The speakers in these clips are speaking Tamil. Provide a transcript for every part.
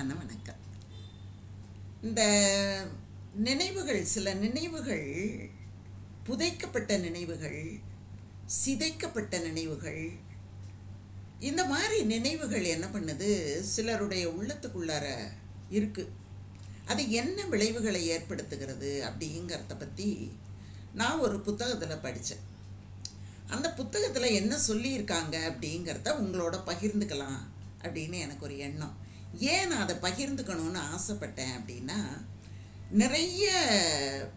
அன்பான வணக்கம். இந்த நினைவுகள் சில நினைவுகள் புதைக்கப்பட்ட நினைவுகள் சிதைக்கப்பட்ட நினைவுகள் இந்த மாதிரி நினைவுகள் என்ன பண்ணுது? சிலருடைய உள்ளத்துக்குள்ளார இருக்குது அது என்ன விளைவுகளை ஏற்படுத்துகிறது அப்படிங்கிறத பற்றி நான் ஒரு புத்தகத்தில் படித்தேன் அந்த புத்தகத்தில் என்ன சொல்லியிருக்காங்க அப்படிங்கிறத உங்களோட பகிர்ந்துக்கலாம் அப்படின்னு எனக்கு ஒரு எண்ணம். ஏன் நான் அதை பகிர்ந்துக்கணும்னு ஆசைப்பட்டேன் அப்படின்னா நிறைய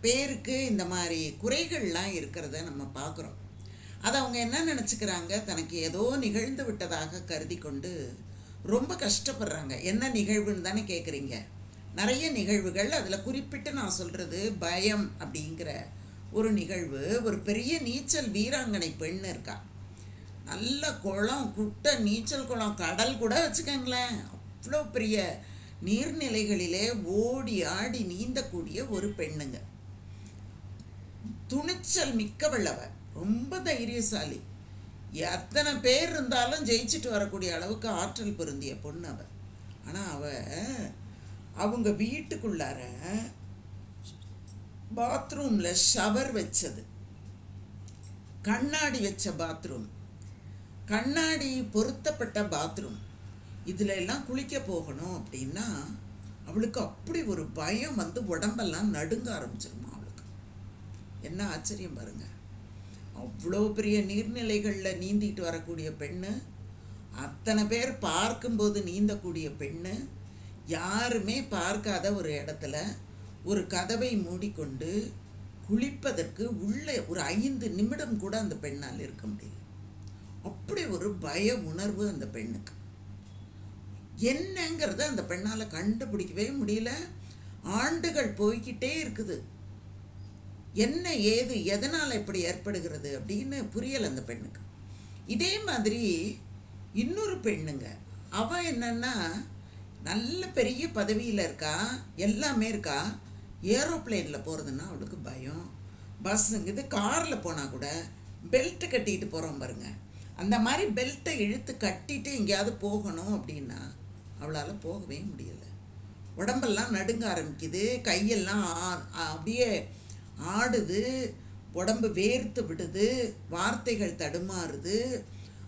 பேருக்கு இந்த மாதிரி குறைகள்லாம் இருக்கிறத நம்ம பார்க்குறோம். அதை அவங்க என்ன நினச்சிக்கிறாங்க? தனக்கு ஏதோ நிகழ்ந்து விட்டதாக கருதி கொண்டு ரொம்ப கஷ்டப்படுறாங்க. என்ன நிகழ்வுன்னு தானே கேட்குறீங்க நிறைய நிகழ்வுகள் அதில் குறிப்பிட்டு நான் சொல்கிறது பயம் அப்படிங்கிற ஒரு நிகழ்வு. ஒரு பெரிய நீச்சல் வீராங்கனை பெண் இருக்கா. நல்ல குளம் குட்டை நீச்சல் குளம் கடல் கூட வச்சுக்கோங்களேன். அவ்வளோ பெரிய நீர்நிலைகளிலே ஓடி ஆடி நீந்தக்கூடிய ஒரு பெண்ணுங்க. துணிச்சல் மிக்கவள்ளவ ரொம்ப தைரியசாலி. எத்தனை பேர் இருந்தாலும் ஜெயிச்சுட்டு வரக்கூடிய அளவுக்கு ஆற்றல் பொருந்திய பொண்ணு அவ. ஆனால் அவ அவங்க வீட்டுக்குள்ளார பாத்ரூமில் ஷவர் வச்சது. கண்ணாடி வச்ச பாத்ரூம். கண்ணாடி பொருத்தப்பட்ட பாத்ரூம். இதில் எல்லாம் குளிக்க போகணும் அப்படின்னா அவளுக்கு அப்படி ஒரு பயம் வந்து உடம்பெல்லாம் நடுங்க ஆரம்பிச்சிருமா அவளுக்கு. என்ன ஆச்சரியம் பாருங்க. அவ்வளோ பெரிய நீர்நிலைகளில் நீந்திட்டு வரக்கூடிய பெண்ணு அத்தனை பேர் பார்க்கும்போது நீந்தக்கூடிய பெண்ணு யாருமே பார்க்காத ஒரு இடத்துல ஒரு கதவை மூடிக்கொண்டு குளிப்பதற்கு உள்ளே ஒரு ஐந்து நிமிடம் கூட அந்த பெண்ணால் இருக்க முடியல. அப்படி ஒரு பய உணர்வு அந்த பெண்ணுக்கு. என்னங்கிறத அந்த பெண்ணால் கண்டுபிடிக்கவே முடியல. ஆண்டுகள் போய்கிட்டே இருக்குது. என்ன ஏது எதனால் இப்படி ஏற்படுகிறது அப்படின்னு புரியலை அந்த பெண்ணுக்கு. இதே மாதிரி இன்னொரு பெண்ணுங்க. அவள் என்னன்னா நல்ல பெரிய பதவியில் இருக்கா எல்லாமே இருக்கா ஏரோப்ளேனில் போகிறதுன்னா அவளுக்கு பயம். பஸ்ஸுங்க இது காரில் போனால் கூட பெல்ட்டு கட்டிட்டு போகிறோம் பாருங்க. அந்த மாதிரி பெல்ட்டை இழுத்து கட்டிட்டு எங்கேயாவது போகணும் அப்படின்னா அவளால் போகவே முடியலை. உடம்பெல்லாம் நடுங்க ஆரம்பிக்குது. கையெல்லாம் அப்படியே ஆடுது. உடம்பு வேர்த்து விடுது. வார்த்தைகள் தடுமாறுது.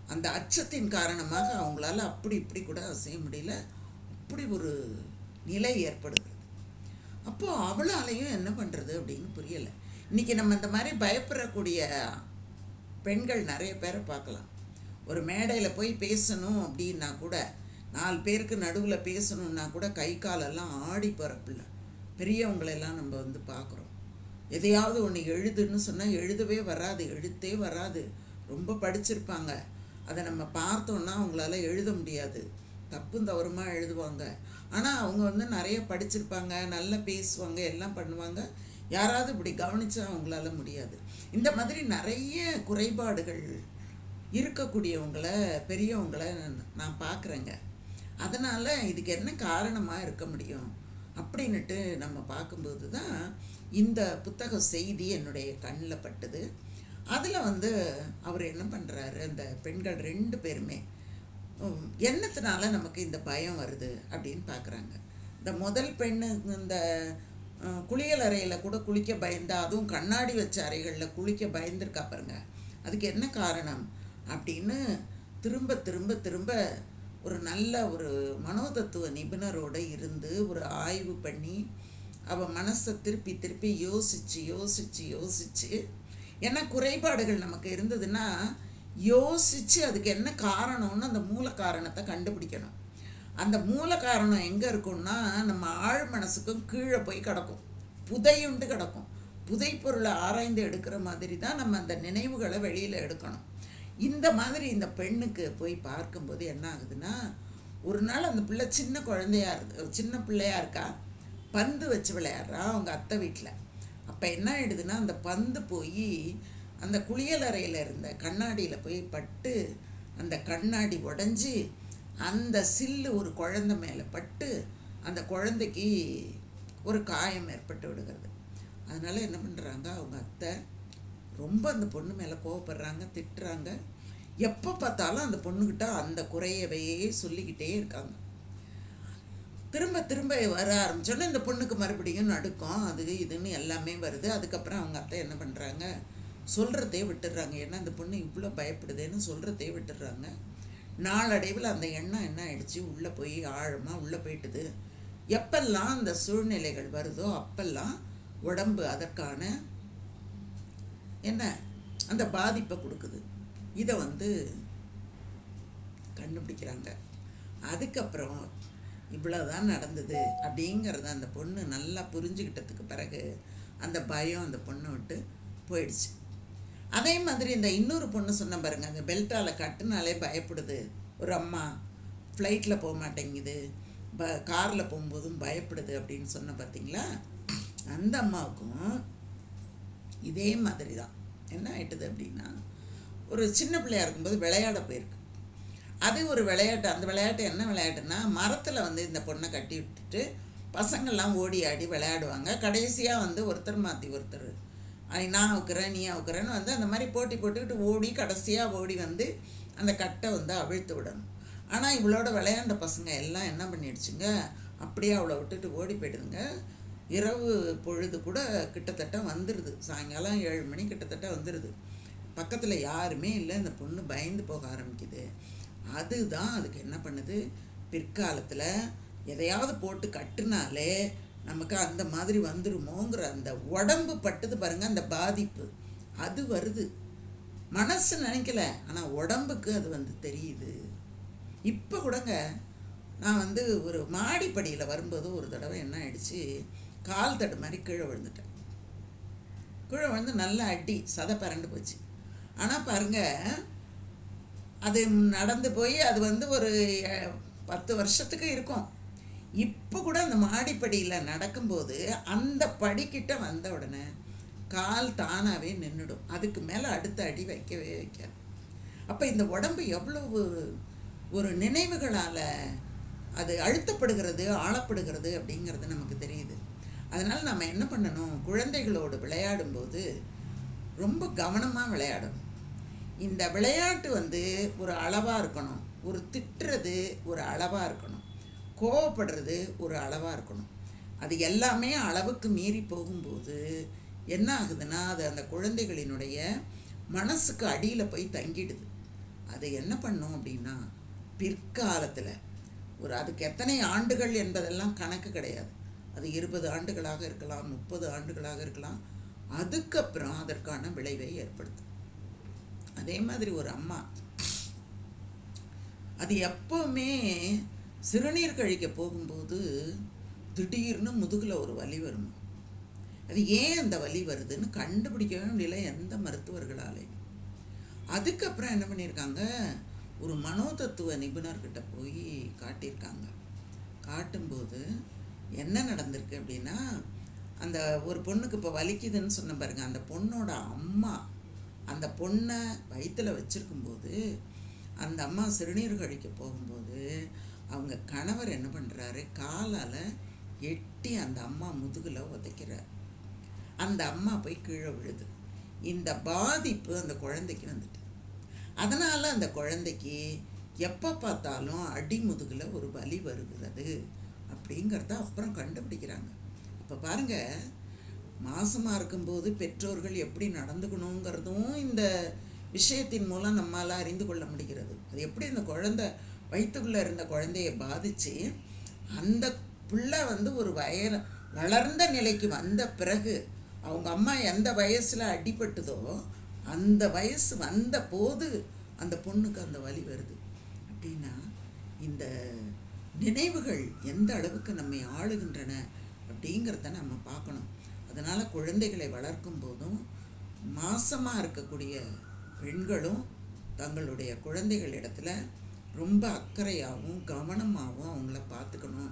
அந்த அச்சத்தின் காரணமாக அவங்களால அப்படி இப்படி கூட செய்ய முடியல. அப்படி ஒரு நிலை ஏற்படுகிறது அப்போது அவளாலையும் என்ன பண்ணுறது அப்படின்னு புரியலை. இன்றைக்கி நம்ம இந்த மாதிரி பயப்படக்கூடிய பெண்கள் நிறைய பேரை பார்க்கலாம். ஒரு மேடையில் போய் பேசணும் அப்படின்னா கூட நாலு பேருக்கு நடுவில் பேசணுன்னா கூட கை காலெல்லாம் ஆடி பரப்பில்ல பெரியவங்களெல்லாம் நம்ம வந்து பார்க்குறோம் எதையாவது ஒன்று எழுதுன்னு சொன்னால் எழுதவே வராது எழுத்தே வராது. ரொம்ப படிச்சிருப்பாங்க. அதை நம்ம பார்த்தோன்னா அவங்களால எழுத முடியாது. தப்பும் தவறுமா எழுதுவாங்க. ஆனால் அவங்க வந்து நிறைய படிச்சிருப்பாங்க நல்லா பேசுவாங்க எல்லாம் பண்ணுவாங்க. யாராவது இப்படி கவனித்தா அவங்களால முடியாது. இந்த மாதிரி நிறைய குறைபாடுகள் இருக்கக்கூடியவங்கள பெரியவங்களை நான் பார்க்குறேங்க அதனால் இதுக்கு என்ன காரணமாக இருக்க முடியும் அப்படின்னுட்டு நம்ம பார்க்கும்போது தான் இந்த புத்தக செய்தி என்னுடைய கண்ணில் பட்டுது. அதில் வந்து அவர் என்ன பண்ணுறாரு அந்த பெண்கள் ரெண்டு பேருமே எண்ணத்தினால என்னத்தினால நமக்கு இந்த பயம் வருது அப்படின்னு பார்க்குறாங்க. இந்த முதல் பெண்ணு இந்த குளியல் அறையில் கூட குளிக்க பயந்தா அதுவும் கண்ணாடி வச்ச அறைகளில் குளிக்க பயந்துருக்கா பாருங்க. அதுக்கு என்ன காரணம் அப்படின்னு திரும்ப திரும்ப திரும்ப ஒரு நல்ல ஒரு மனோதத்துவ நிபுணரோட இருந்து ஒரு ஆய்வு பண்ணி அவள் மனசை திருப்பி திருப்பி யோசித்து யோசித்து யோசித்து என்ன குறைபாடுகள் நமக்கு இருந்ததுன்னா யோசித்து அதுக்கு என்ன காரணம்னு அந்த மூல காரணத்தை கண்டுபிடிக்கணும். அந்த மூல காரணம் எங்கே இருக்கும்னா நம்ம ஆழ் மனசுக்கும் கீழே போய் கிடக்கும். புதையுண்டு கிடக்கும். புதைப்பொருளை ஆராய்ந்து எடுக்கிற மாதிரி தான் நம்ம அந்த நினைவுகளை வெளியில் எடுக்கணும். இந்த மாதிரி இந்த பெண்ணுக்கு போய் பார்க்கும்போது என்ன ஆகுதுன்னா ஒரு நாள் அந்த பிள்ளை சின்ன குழந்தையா இருக்கு சின்ன பிள்ளையா இருக்கா பந்து வச்சு விளையாடுறா அவங்க அத்தை வீட்டில் அப்போ என்ன ஆயிடுதுன்னா அந்த பந்து போய் அந்த குளியலறையில் இருந்த கண்ணாடியில் போய் பட்டு அந்த கண்ணாடி உடஞ்சி அந்த சில்லு ஒரு குழந்தை மேலே பட்டு அந்த குழந்தைக்கு ஒரு காயம் ஏற்பட்டு விடுகிறது. அதனால் என்ன பண்ணுறாங்க அவங்க அத்தை ரொம்ப அந்த பொண்ணு மேலே கோவப்படுறாங்க திட்டுறாங்க. எப்போ பார்த்தாலும் அந்த பொண்ணுக்கிட்ட அந்த குறையவையே சொல்லிக்கிட்டே இருக்காங்க. திரும்ப திரும்ப வர ஆரம்பிச்சோன்னே இந்த பொண்ணுக்கு மறுபடியும் நடுக்கம் அது இதுன்னு எல்லாமே வருது. அதுக்கப்புறம் அவங்க அத்தை என்ன பண்ணுறாங்க சொல்கிறதே விட்டுடுறாங்க. ஏன்னா அந்த பொண்ணு இவ்வளோ பயப்படுதேன்னு சொல்கிறதே விட்டுடுறாங்க. நாளடைவில் அந்த எண்ணம் என்ன ஆயிடுச்சு? உள்ளே போய் ஆழமாக உள்ளே போயிட்டுது. எப்பெல்லாம் அந்த சூழ்நிலைகள் வருதோ அப்பெல்லாம் உடம்பு அதற்கான என்ன? அந்த பாதிப்பை கொடுக்குது. இதை வந்து கண்டுபிடிக்கிறாங்க. அதுக்கப்புறம் இவ்வளோதான் நடந்தது அப்படிங்கிறத அந்த பொண்ணு நல்லா புரிஞ்சுக்கிட்டதுக்கு பிறகு அந்த பயம் அந்த பொண்ணை விட்டு போயிடுச்சு. அதே மாதிரி இந்த இன்னொரு பொண்ணு சொன்ன பாருங்க அந்த பெல்ட்டால் கட்டுனாலே பயப்படுது. ஒரு அம்மா ஃப்ளைட்டில் போக மாட்டேங்குது. ப காரில் போகும்போதும் பயப்படுது அப்படின்னு சொன்ன பார்த்தீங்களா அந்த அம்மாவுக்கும் இதே மாதிரி தான் என்ன ஆகிட்டது அப்படின்னா ஒரு சின்ன பிள்ளையாக இருக்கும்போது விளையாட போயிருக்கு. அது ஒரு விளையாட்டு அந்த விளையாட்டு என்ன விளையாட்டுன்னா மரத்தில் வந்து இந்த பொண்ணை கட்டி விட்டுட்டு பசங்கள்லாம் ஓடி ஆடி விளையாடுவாங்க. கடைசியாக வந்து ஒருத்தர் மாற்றி ஒருத்தர். ஐ, நான் அவுக்குறேன் நீ அவுக்குறேன்னு வந்து அந்த மாதிரி போட்டி போட்டுக்கிட்டு ஓடி கடைசியாக ஓடி வந்து அந்த கட்டை வந்து அவிழ்த்து விடணும். ஆனால் இவளோட விளையாண்ட பசங்க எல்லாம் என்ன பண்ணிடுச்சுங்க? அப்படியே அவளை விட்டுட்டு ஓடி போயிடுதுங்க. இரவு பொழுது கூட கிட்டத்தட்ட வந்துடுது சாயங்காலம் ஏழு மணி கிட்டத்தட்ட வந்துடுது பக்கத்தில் யாருமே இல்லை. இந்த பொண்ணு பயந்து போக ஆரம்பிக்குது. அதுதான் அதுக்கு என்ன பண்ணுது? பிற்காலத்தில் எதையாவது போட்டு கட்டுனாலே நமக்கு அந்த மாதிரி வந்துருமோங்கிற அந்த உடம்பு பட்டது பாருங்கள் அந்த பாதிப்பு. அது வருது. மனசு நினைக்கல. ஆனால் உடம்புக்கு அது வந்து தெரியுது. இப்போ கூடங்க நான் வந்து ஒரு மாடிப்படியில் வரும்போது ஒரு தடவை என்ன ஆயிடுச்சு? கால் தடு மாதிரி கீழே விழுந்துட்டேன். கீழே விழுந்து நல்லா அடி சதை பரண்டு போச்சு. ஆனால் பாருங்கள் அது நடந்து போய் அது வந்து ஒரு பத்து வருஷத்துக்கு இருக்கும். இப்போ கூட அந்த மாடிப்படியில் நடக்கும்போது அந்த படிக்கிட்ட வந்த உடனே கால் தானாகவே நின்றுடும் அதுக்கு மேலே அடுத்த அடி வைக்கவே வைக்காது. அப்போ இந்த உடம்பு எவ்வளவு ஒரு நினைவுகளால் அது அழுத்தப்படுகிறது ஆளப்படுகிறது அப்படிங்கிறது நமக்கு தெரியுது. அதனால் நம்ம என்ன பண்ணணும்? குழந்தைகளோடு விளையாடும்போது ரொம்ப கவனமாக விளையாடணும். இந்த விளையாட்டு வந்து ஒரு அளவாக இருக்கணும். ஒரு திட்டுறது ஒரு அளவாக இருக்கணும். கோவப்படுறது ஒரு அளவாக இருக்கணும். அது எல்லாமே அளவுக்கு மீறி போகும்போது என்ன ஆகுதுன்னா அது அந்த குழந்தைகளினுடைய மனசுக்கு அடியில் போய் தங்கிடுது. அது என்ன பண்ணும் அப்படின்னா பிற்காலத்தில். ஒரு அதுக்கு எத்தனை ஆண்டுகள் என்பதெல்லாம் கணக்கு கிடையாது. அது இருபது ஆண்டுகளாக இருக்கலாம் முப்பது ஆண்டுகளாக இருக்கலாம். அதுக்கப்புறம் அதற்கான விளைவை ஏற்படுத்தும். அதே மாதிரி ஒரு அம்மா. அது எப்பவுமே சிறுநீர் கழிக்க போகும்போது திடீர்னு முதுகில் ஒரு வலி வரும்? அது ஏன் அந்த வலி வருதுன்னு கண்டுபிடிக்கவே முடியல எந்த மருத்துவர்களாலேயும் அதுக்கப்புறம் என்ன பண்ணியிருக்காங்க? ஒரு மனோதத்துவ நிபுணர்கிட்ட போய் காட்டியிருக்காங்க. காட்டும்போது என்ன நடந்திருக்கு அப்படின்னா அந்த ஒரு பொண்ணுக்கு இப்போ வலிக்குதுன்னு சொன்ன பாருங்க அந்த பொண்ணோட அம்மா அந்த பொண்ணை வயிற்றில் வச்சுருக்கும்போது அந்த அம்மா சிறுநீர் கழிக்க போகும்போது அவங்க கணவர் என்ன பண்ணுறாரு காலால் எட்டி அந்த அம்மா முதுகில் உதைக்கிறார். அந்த அம்மா போய் கீழே விழுது. இந்த பாதிப்பு அந்த குழந்தைக்கு வந்துட்டு. அதனால் அந்த குழந்தைக்கு எப்போ பார்த்தாலும் அடி முதுகில் ஒரு வலி வருகிறது. அப்படிங்கிறத அப்புறம் கண்டுபிடிக்கிறாங்க. இப்போ பாருங்கள் மாசமாக இருக்கும்போது பெற்றோர்கள் எப்படி நடந்துக்கணுங்கிறதும் இந்த விஷயத்தின் மூலம் நம்மால் அறிந்து கொள்ள முடிகிறது. அது எப்படி அந்த குழந்தை வயிற்றுக்குள்ளே இருந்த குழந்தைய பாதித்து அந்த பிள்ளை வந்து ஒரு வயர வளர்ந்த நிலைக்கு வந்த பிறகு அவங்க அம்மா எந்த வயசில் அடிபட்டுதோ அந்த வயசு வந்த போது அந்த பொண்ணுக்கு அந்த வலி வருது. அப்படின்னா இந்த நினைவுகள் எந்த அளவுக்கு நம்மை ஆளுகின்றன அப்படிங்கிறத நம்ம பார்க்கணும். அதனால் குழந்தைகளை வளர்க்கும் போதும் மாசமாக இருக்கக்கூடிய பெண்களும் தங்களுடைய குழந்தைகள் இடத்துல ரொம்ப அக்கறையாகவும் கவனமாகவும் அவங்கள பார்த்துக்கணும்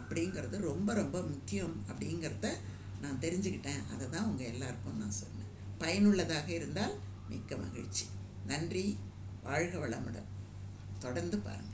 அப்படிங்கிறது ரொம்ப ரொம்ப முக்கியம் அப்படிங்கிறத நான் தெரிஞ்சுக்கிட்டேன். அதை தான் உங்கள் எல்லாருக்கும் நான் சொன்னேன். பயனுள்ளதாக இருந்தால் மிக்க மகிழ்ச்சி. நன்றி. வாழ்க வளமுடன். தொடர்ந்து பாருங்கள்